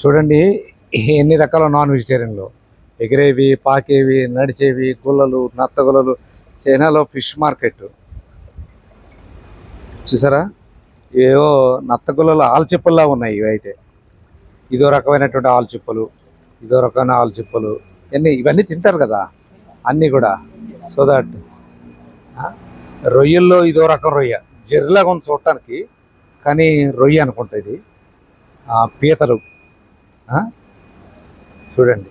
చూడండి ఎన్ని రకాల నాన్ వెజిటేరియన్లు ఎగిరేవి పాకేవి నడిచేవి గుల్లలు నత్తగుల్లలు చైనాలో ఫిష్ మార్కెట్. చూసారా? ఏవో నత్తగుల్లలు ఆల్చిప్పల్లా ఉన్నాయి ఇవి అయితే. ఇదో రకమైనటువంటి ఆల్చిప్పలు ఇదో రకమైన ఆల్చిప్పలు. ఇవన్నీ ఇవన్నీ తింటారు కదా? అన్నీ కూడా. సో దట్ రొయ్యల్లో ఇదో రకం రొయ్య. జెర్లాగా ఉంది చూడటానికి కానీ రొయ్య అనుకుంటుంది పీతలు. చూడండి.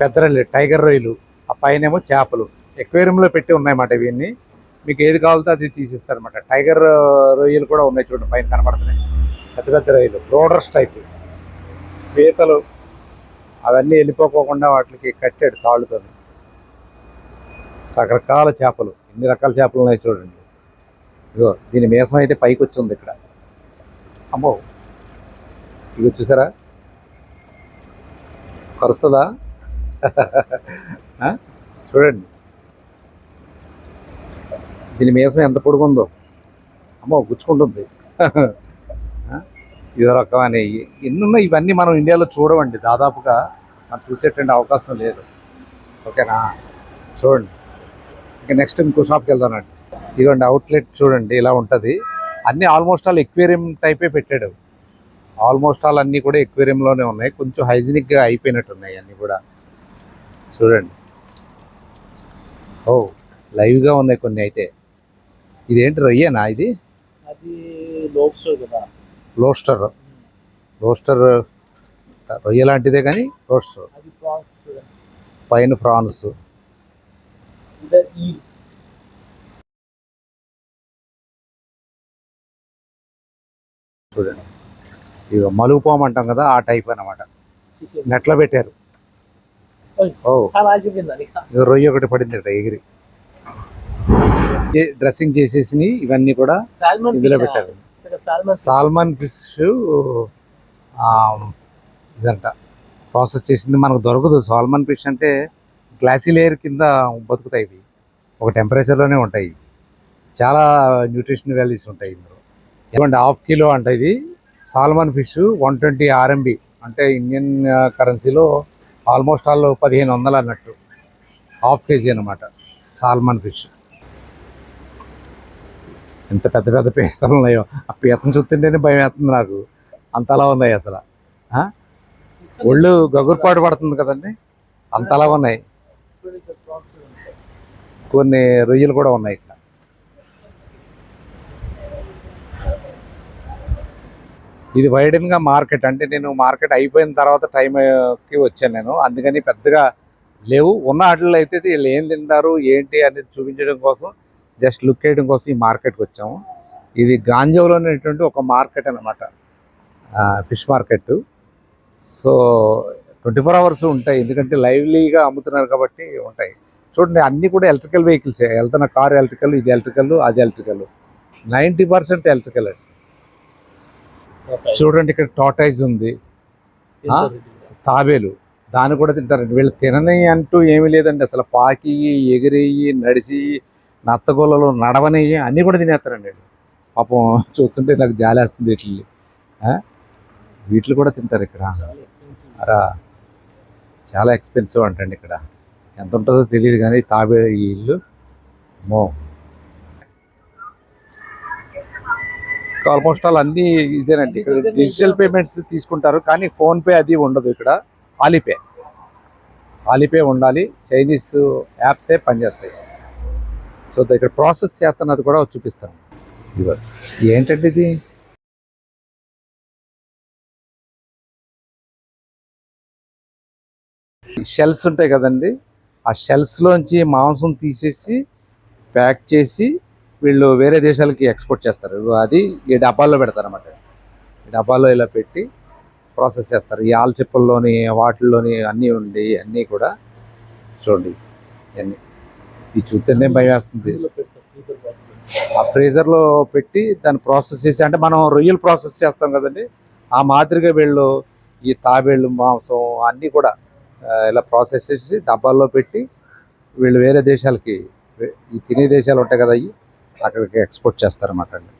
పెద్ద రొయ్యలు టైగర్ రొయ్యలు ఆ పైనేమో చేపలు. ఎక్వేరియంలో పెట్టి ఉన్నాయన్నమాట ఇవన్నీ. మీకు ఏది కావాలో అది తీసిస్తారనమాట టైగర్ రొయ్యలు కూడా ఉన్నాయి చూడండి పైన కనపడుతున్నాయి పెద్ద పెద్ద రొయ్యలు బ్రోడర్స్ టైప్. పీతలు అవన్నీ వెళ్ళిపోకోకుండా వాటికి కట్టాడు తాళ్ళుతో రకరకాల చేపలు ఎన్ని రకాల చేపలు ఉన్నాయి చూడండి. ఇదిగో దీని మీసం అయితే పైకి వచ్చింది ఇక్కడ. అమ్మో ఇది చూసారా? కరుస్తుందా చూడండి. దీని మీసం ఎంత పొడుగుందో. అమ్మో గుచ్చుకుంటుంది. ఇదో రకమైన ఎన్ని ఉన్నాయి ఇవన్నీ మనం ఇండియాలో చూడమండి దాదాపుగా మనం చూసేటువంటి అవకాశం లేదు. ఓకేనా? చూడండి. ఇంకా నెక్స్ట్ ఇంకో షాప్కి వెళ్దానండి ఇదిగోండి అవుట్లెట్ చూడండి ఇలా ఉంటుంది. అన్నీ ఆల్మోస్ట్ ఆల్ ఎక్వేరియం టైపే పెట్టాడు. ఆల్మోస్ట్ ఆల్ అన్నీ కూడా ఎక్వేరియంలోనే ఉన్నాయి. కొంచెం హైజీనిక్గా అయిపోయినట్టు ఉన్నాయి అన్నీ కూడా. చూడండి. ఓ లైవ్గా ఉన్నాయి కొన్ని అయితే. ఇదేంటి రొయ్యేనా ఇది? లోస్టర్. లోస్టర్ రొయ్య లాంటిదే కానీ చూడండి. పైన ప్రాన్స్. చూడండి. ఇక మలుగుపాము అంటాం కదా ఆ టైప్ అన్నమాట. నెట్లో పెట్టారు. రొయ్య ఒకటి పడింది అట ఎగిరి డ్రెస్సింగ్ చేసేసి ఇవన్నీ కూడా ఇందులో పెట్టారు. Salmon fish. ఇదంట. ప్రాసెస్ చేసింది మనకు దొరకదు. సాల్మన్ ఫిష్ అంటే గ్లాసీ లేయర్ కింద బతుకుతాయి ఇవి. ఒక టెంపరేచర్లోనే ఉంటాయి. చాలా న్యూట్రిషన్ వాల్యూస్ ఉంటాయి ఇందులో. ఏమంటే హాఫ్ కిలో అంట ఇది. Salmon fish one twenty RMB అంటే ఇండియన్ కరెన్సీలో ఆల్మోస్ట్ ఆల్ పదిహేను వందలు అన్నట్టు. హాఫ్ కేజీ అనమాట సాల్మన్ ఫిష్. ఎంత పెద్ద పెద్ద పీతలు ఉన్నాయో. ఆ పీతను చూస్తుంటేనే భయం వేస్తుంది నాకు. అంతలా ఉన్నాయి అసలు. ఒళ్ళు గగురుపాటు పడుతుంది కదండి. అంతలా ఉన్నాయి. కొన్ని రొయ్యలు కూడా ఉన్నాయి ఇక్కడ ఇది వైడెన్గా మార్కెట్ అంటే నేను మార్కెట్ అయిపోయిన తర్వాత టైంకి వచ్చాను నేను. అందుకని పెద్దగా లేవు. ఉన్న ఆటలు అయితే వీళ్ళు ఏం తింటారు ఏంటి అనేది చూపించడం కోసం జస్ట్ లుక్ వేయడం కోసం ఈ మార్కెట్కి వచ్చాము. ఇది గాంజావులో ఉన్నటువంటి ఒక మార్కెట్ అనమాట fish market. So twenty four hours ఉంటాయి. ఎందుకంటే లైవ్లీగా అమ్ముతున్నారు కాబట్టి ఉంటాయి. చూడండి అన్నీ కూడా ఎలక్ట్రికల్ వెహికల్స్. వెళ్తున్న కార్ ఎలక్ట్రికల్ ఇది ఎలక్ట్రికల్ అది ఎలక్ట్రికల్. నైంటీ పర్సెంట్ ఎలక్ట్రికల్ చూడండి ఇక్కడ టాటైజ్ ఉంది? తాబేలు. దాన్ని కూడా తింటారండి వీళ్ళు తినని అంటూ ఏమీ లేదండి. అసలు పాకి ఎగిరేయి నడిచి నత్తగోళ్ళలో నడవనేయి అన్నీ కూడా తినేస్తారండి. పాపం చూస్తుంటే నాకు జాలేస్తుంది వీటిని వీటిని కూడా తింటారు ఇక్కడ. అరా చాలా ఎక్స్పెన్సివ్ అంటండి ఇక్కడ. ఎంత ఉంటుందో తెలియదు కానీ తాబే ఈ ఇల్లు. మో ఆల్మోస్ట్ ఆల్ అన్ని ఇదేనండి. ఇక్కడ డిజిటల్ పేమెంట్స్ తీసుకుంటారు కానీ ఫోన్పే అది ఉండదు ఇక్కడ. ఆలీపే ఆలీపే ఉండాలి. చైనీస్ యాప్సే పనిచేస్తాయి. సో ఇక్కడ ప్రాసెస్ చేస్తున్నది కూడా చూపిస్తాను. ఇదిగో. ఏంటంటే ఇది? షెల్స్ ఉంటాయి కదండి. ఆ షెల్స్లోంచి మాంసం తీసేసి ప్యాక్ చేసి వీళ్ళు వేరే దేశాలకి ఎక్స్పోర్ట్ చేస్తారు. అది ఈ డబ్బాల్లో పెడతారు అన్నమాట ఈ డబ్బాల్లో ఇలా పెట్టి ప్రాసెస్ చేస్తారు. ఈ ఆల్చిప్పల్లోని వాటిల్లోని అన్నీ ఉండి అన్నీ కూడా చూడండి. ఇవన్నీ. ఇది చూస్తేనే భయం వేస్తుంది? ఆ ఫ్రీజర్లో పెట్టి దాన్ని ప్రాసెస్ చేసి అంటే మనం రొయ్యలు ప్రాసెస్ చేస్తాం కదండి. ఆ మాదిరిగా వీళ్ళు ఈ తాబేళ్ళు మాంసం అన్నీ కూడా ఇలా ప్రాసెస్ చేసి డబ్బాల్లో పెట్టి వీళ్ళు వేరే దేశాలకి ఈ తినే దేశాలు ఉంటాయి కదా అవి అక్కడికి ఎక్స్పోర్ట్ చేస్తారన్నమాట అండి.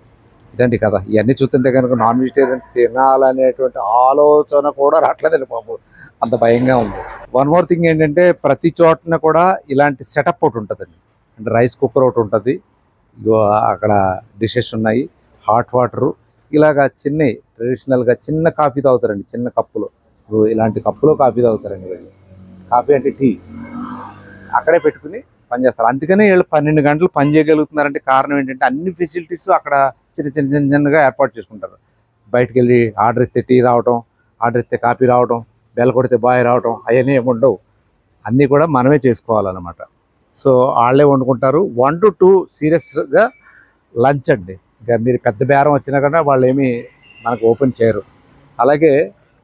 ఇదండి కదా ఇవన్నీ చూస్తుంటే కనుక నాన్ వెజిటేరియన్ తినాలనేటువంటి ఆలోచన కూడా రావట్లేదండి బాబు. అంత భయంగా ఉంది. వన్ మోర్ థింగ్ ఏంటంటే ప్రతి చోటన కూడా ఇలాంటి సెటప్ ఒకటి ఉంటుందండి. అంటే రైస్ కుక్కర్ ఒకటి ఉంటుంది. ఇగో అక్కడ డిషెస్ ఉన్నాయి. హాట్ వాటరు ఇలాగా చిన్న ట్రెడిషనల్గా చిన్న కాఫీ తాగుతారండి. చిన్న కప్పులో. ఇలాంటి కప్పులో కాఫీ తాగుతారండి వీళ్ళు. కాఫీ అంటే టీ అక్కడే పెట్టుకుని పని చేస్తారు అందుకనే వీళ్ళు పన్నెండు గంటలు పని చేయగలుగుతున్నారంటే కారణం ఏంటంటే అన్ని ఫెసిలిటీస్ అక్కడ చిన్న చిన్న చిన్న చిన్నగా ఏర్పాటు చేసుకుంటారు. బయటికి వెళ్ళి ఆర్డర్ ఇస్తే టీ రావడం ఆర్డర్ ఇస్తే కాఫీ రావడం బెల్ కొడితే బాయ్ రావడం అవన్నీ ఏమి ఉండవు. అన్నీ కూడా మనమే చేసుకోవాలన్నమాట. సో వాళ్ళే వండుకుంటారు. వన్ టు టూ సీరియస్గా లంచ్ అండి. ఇంకా మీరు పెద్ద బేరం వచ్చినా కూడా వాళ్ళు ఏమీ మనకు ఓపెన్ చేయరు. అలాగే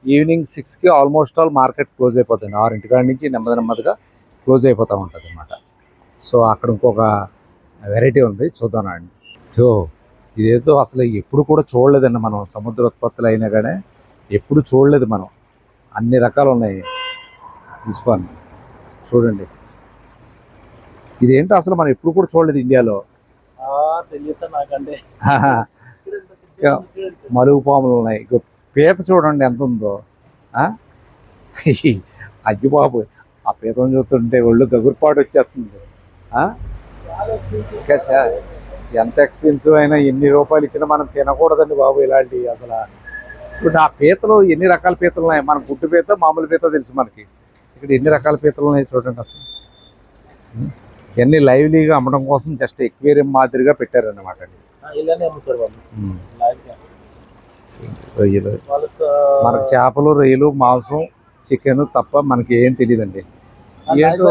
ఈవినింగ్ సిక్స్కి ఆల్మోస్ట్ ఆల్ మార్కెట్ క్లోజ్ అయిపోతుంది. ఆరింటి కాడి నుంచి నెమ్మది నెమ్మదిగా క్లోజ్ అయిపోతూ ఉంటుంది అన్నమాట సో అక్కడ ఇంకొక వెరైటీ ఉంది చూద్దాం అండి సో ఇదేదో అసలు ఎప్పుడు కూడా చూడలేదండి మనం సముద్ర ఉత్పత్తులు అయినా కానీ ఎప్పుడు చూడలేదు మనం. అన్ని రకాలు ఉన్నాయి దిస్ వన్ చూడండి. ఇదేంటో అసలు మనం ఎప్పుడు కూడా చూడలేదు ఇండియాలో? మలుగు పాములు ఉన్నాయి. పీత చూడండి ఎంత ఉందో. ఆ? అగ్గి బాబు ఆ పీతను చూస్తుంటే ఒళ్ళు గగురుపాటు వచ్చేస్తుంది. ఎంత ఎక్స్పెన్సివ్ అయినా ఎన్ని రూపాయలు ఇచ్చినా మనం తినకూడదండి బాబు ఇలాంటివి అసలు. చూడండి ఆ పీతలు ఎన్ని రకాల పీతలు ఉన్నాయి? మన గుడ్డు పీత మామూలు పీత తెలుసు మనకి. ఇక్కడ ఎన్ని రకాల పీతలు ఉన్నాయి చూడండి అసలు. ఇవన్నీ లైవ్లీగా అమ్మడం కోసం జస్ట్ ఎక్వేరియం మాదిరిగా పెట్టారన్నమాట అండి. రొయ్యలు. మనకు చేపలు రొయ్యలు మాంసం చికెన్ తప్ప మనకి ఏం తెలియదండి. ఏంటో-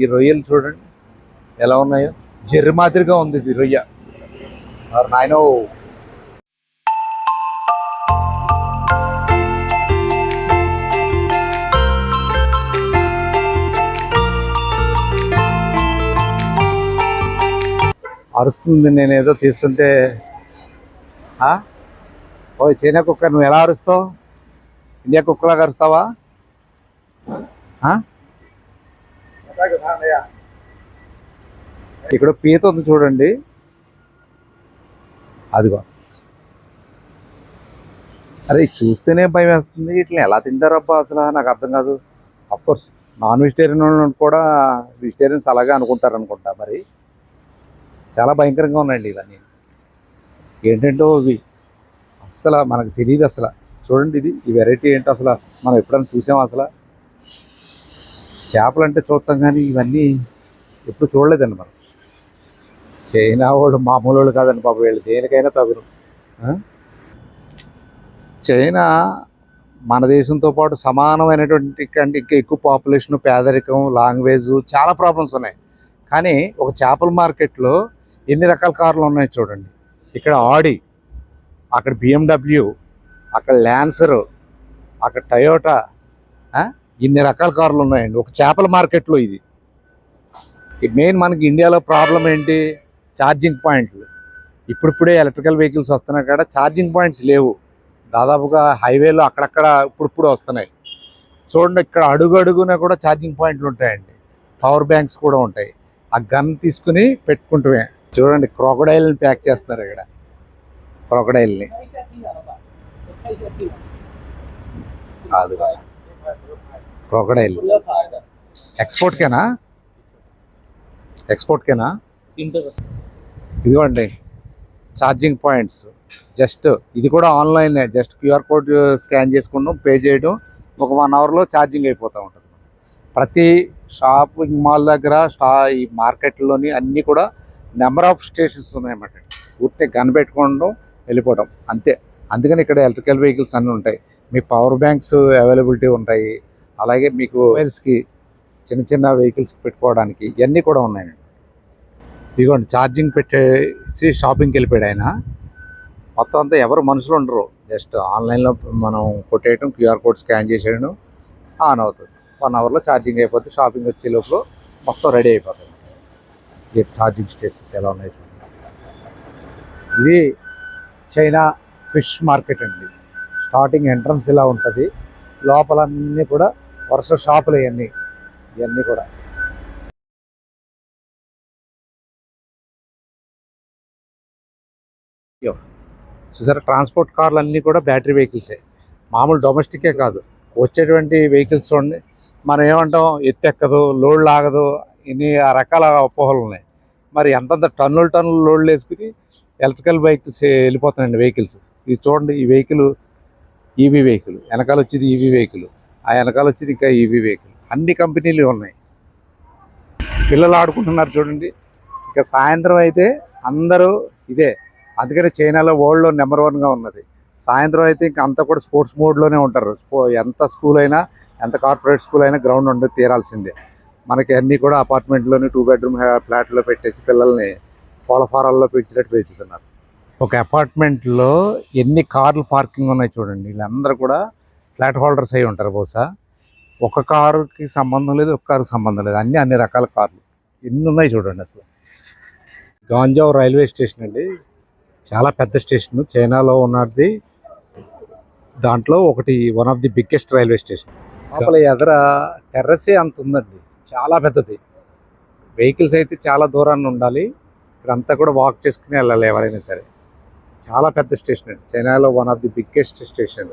ఈ రొయ్యలు చూడండి ఎలా ఉన్నాయో. జెర్రి మాదిరిగా ఉంది ఇది రొయ్య. నాయనో. అరుస్తుంది నేను ఏదో తీస్తుంటే ఆ? ఓ చైనా కుక్క నువ్వు ఎలా అరుస్తావు? ఇండియా కుక్కలాగా అరుస్తావా? ఆ? ఇక్కడ పీత ఉంది చూడండి. అదిగో. అరే చూస్తేనే భయం వేస్తుంది. ఇట్లా ఎలా తింటారబ్బా అసలు? నాకు అర్థం కాదు. కోర్స్ నాన్ వెజిటేరియన్ కూడా వెజిటేరియన్స్ అలాగే అనుకుంటారు అనుకుంటా మరి. చాలా భయంకరంగా ఉన్నాయండి ఇవన్నీ. ఏంటంటో ఇవి అసలు మనకు తెలియదు అసలు చూడండి ఇది ఈ వెరైటీ ఏంటో అసలు మనం ఎప్పుడైనా చూసాం అసలు చేపలు అంటే చూస్తాం కానీ ఇవన్నీ ఎప్పుడు చూడలేదండి మనం. చైనా వాళ్ళు మామూలు వాళ్ళు కాదండి పాప వీళ్ళు దేనికైనా తగురు. చైనా మన దేశంతో పాటు సమానమైనటువంటి కంటే ఇంకా ఎక్కువ పాపులేషన్ పేదరికం లాంగ్వేజ్ చాలా ప్రాబ్లమ్స్ ఉన్నాయి. కానీ ఒక చేపల మార్కెట్లో ఎన్ని రకాల కార్లు ఉన్నాయి చూడండి. ఇక్కడ ఆడి అక్కడ బిఎండబ్ల్యూ అక్కడ ల్యాన్సరు అక్కడ టయోటా ఇన్ని రకాల కార్లు ఉన్నాయండి. ఒక చేపల మార్కెట్లో ఇది. మెయిన్ మనకి ఇండియాలో ప్రాబ్లం ఏంటి? ఛార్జింగ్ పాయింట్లు. ఇప్పుడిప్పుడే ఎలక్ట్రికల్ వెహికల్స్ వస్తున్నాయి కాడ ఛార్జింగ్ పాయింట్స్ లేవు. దాదాపుగా హైవేలో అక్కడక్కడ ఇప్పుడిప్పుడు వస్తున్నాయి. చూడండి ఇక్కడ అడుగు అడుగున కూడా ఛార్జింగ్ పాయింట్లు ఉంటాయండి. పవర్ బ్యాంక్స్ కూడా ఉంటాయి. ఆ గన్ తీసుకుని పెట్టుకుంటమే. చూడండి క్రొకడైల్ని ప్యాక్ చేస్తున్నారు ఇక్కడ. క్రొకడైల్ని. కాదు. క్రొకడైల్. ఎక్స్పోర్ట్కేనా ఎక్స్పోర్ట్కేనా ఇదిగోండి ఛార్జింగ్ పాయింట్స్ జస్ట్ ఇది కూడా online just QR code scan చేసుకుంటాం పే చేయడం ఒక వన్ అవర్లో ఛార్జింగ్ అయిపోతూ ఉంటుంది. ప్రతి షాపింగ్ మాల్ దగ్గర స్టా ఈ మార్కెట్లోని అన్నీ కూడా నెంబర్ ఆఫ్ స్టేషన్స్ ఉన్నాయన్నమాట. ఊరికే గన్ పెట్టుకోవడం వెళ్ళిపోవడం. అంతే. అందుకని ఇక్కడ ఎలక్ట్రికల్ వెహికల్స్ అన్నీ ఉంటాయి. మీ పవర్ బ్యాంక్స్ అవైలబిలిటీ ఉంటాయి. అలాగే మీకు మొబైల్స్కి చిన్న చిన్న వెహికల్స్ పెట్టుకోవడానికి ఇవన్నీ కూడా ఉన్నాయండి. ఇదిగోండి ఛార్జింగ్ పెట్టేసి షాపింగ్కి వెళ్ళిపోయాడు ఆయన. మొత్తం అంతా ఎవరు మనుషులు ఉండరు. జస్ట్ ఆన్లైన్లో మనం కొట్టేయటం క్యూఆర్ కోడ్ స్కాన్ చేసేయడం ఆన్ అవుతుంది. వన్ అవర్లో ఛార్జింగ్ అయిపోతుంది షాపింగ్ వచ్చే లోపల మొత్తం రెడీ అయిపోతుంది. ఛార్జింగ్ స్టేషన్స్ ఎలా ఉన్నాయి ఇది చైనా ఫిష్ మార్కెట్ అండి. స్టార్టింగ్ ఎంట్రన్స్ ఇలా ఉంటుంది. లోపలన్నీ కూడా వరుస షాపులు ఇవన్నీ. ఇవన్నీ కూడా. చూసారా? ట్రాన్స్పోర్ట్ కార్లు అన్నీ కూడా బ్యాటరీ వెహికల్సే. మామూలు డొమెస్టికే కాదు. వచ్చేటువంటి వెహికల్స్ చూడండి. మనం ఏమంటాం? ఎత్తెక్కదు లోడ్ లాగదు ఇన్ని రకాల అపోహలు ఉన్నాయి. మరి ఎంతంత టన్నులు టన్నులు లోడ్లు వేసుకుని ఎలక్ట్రికల్ వెహికల్స్ వెళ్ళిపోతున్నాయండి వెహికల్స్. ఇది చూడండి ఈ వెహికల్ ఈవీ వెహికల్. వెనకాల వచ్చేది ఈవీ వెహికల్. ఆ వెనకాల వచ్చేది ఇంకా ఈవీ వెహికల్ అన్ని కంపెనీలు ఉన్నాయి. పిల్లలు ఆడుకుంటున్నారు చూడండి. ఇక సాయంత్రం అయితే అందరూ ఇదే అందుకనే చైనాలో వరల్డ్లో నెంబర్ వన్గా ఉన్నది. సాయంత్రం అయితే ఇంకా అంతా కూడా స్పోర్ట్స్ మోడ్లోనే ఉంటారు. స్పో- ఎంత స్కూల్ అయినా ఎంత కార్పొరేట్ స్కూల్ అయినా గ్రౌండ్ ఉండి తీరాల్సిందే. మనకి అన్నీ కూడా అపార్ట్మెంట్లోని టూ బెడ్రూమ్ uh, ఫ్లాట్లో పెట్టేసి పిల్లల్ని కోళ్ళ ఫారాల్లో పెంచినట్టు పెంచుతున్నారు. ఒక అపార్ట్మెంట్లో ఎన్ని కార్లు పార్కింగ్ ఉన్నాయి చూడండి. వీళ్ళందరూ కూడా ఫ్లాట్ హోల్డర్స్ అయి ఉంటారు బహుశా. ఒక కారుకి సంబంధం లేదు ఒక కారుకి సంబంధం లేదు. అన్ని అన్ని రకాల కార్లు. ఎన్ని ఉన్నాయి చూడండి అసలు. గాంజావ్ రైల్వే స్టేషన్ అండి. చాలా పెద్ద స్టేషన్. చైనాలో ఉన్నది. దాంట్లో ఒకటి one of the biggest railway station. లోపల ఎదర టెర్రసే అంత ఉందండి. చాలా పెద్దది. వెహికల్స్ అయితే చాలా దూరాన్ని ఉండాలి. ఇక్కడంతా కూడా వాక్ చేసుకుని వెళ్ళాలి ఎవరైనా సరే. చాలా పెద్ద స్టేషన్ అండి. చైనాలో one of the biggest station.